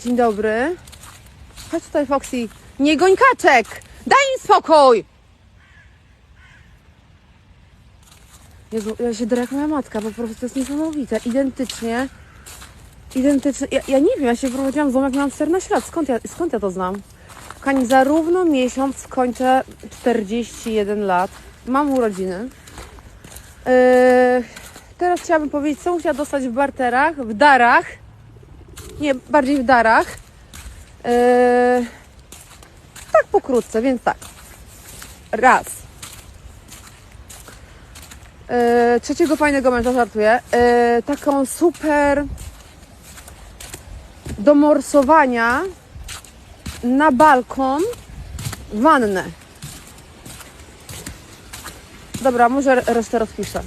Dzień dobry. Chodź tutaj, Foxy. Nie goń kaczek! Daj im spokój! Jezu, ja się drę jak moja matka, po prostu to jest niesamowite. Identycznie. Identycznie. Ja, ja nie wiem, ja się prowadziłam z domu, jak miałam 14 lat. Skąd ja, skąd ja to znam? Kochani, za równo miesiąc kończę 41 lat. Mam urodziny. Yy, teraz chciałabym powiedzieć, co bym chciała dostać w barterach, w darach. Nie, bardziej w darach. Yy, tak pokrótce, więc tak. Raz. Yy, trzeciego fajnego męża żartuję. Yy, taką super do morsowania na balkon wannę. Dobra, może resztę rozpiszę.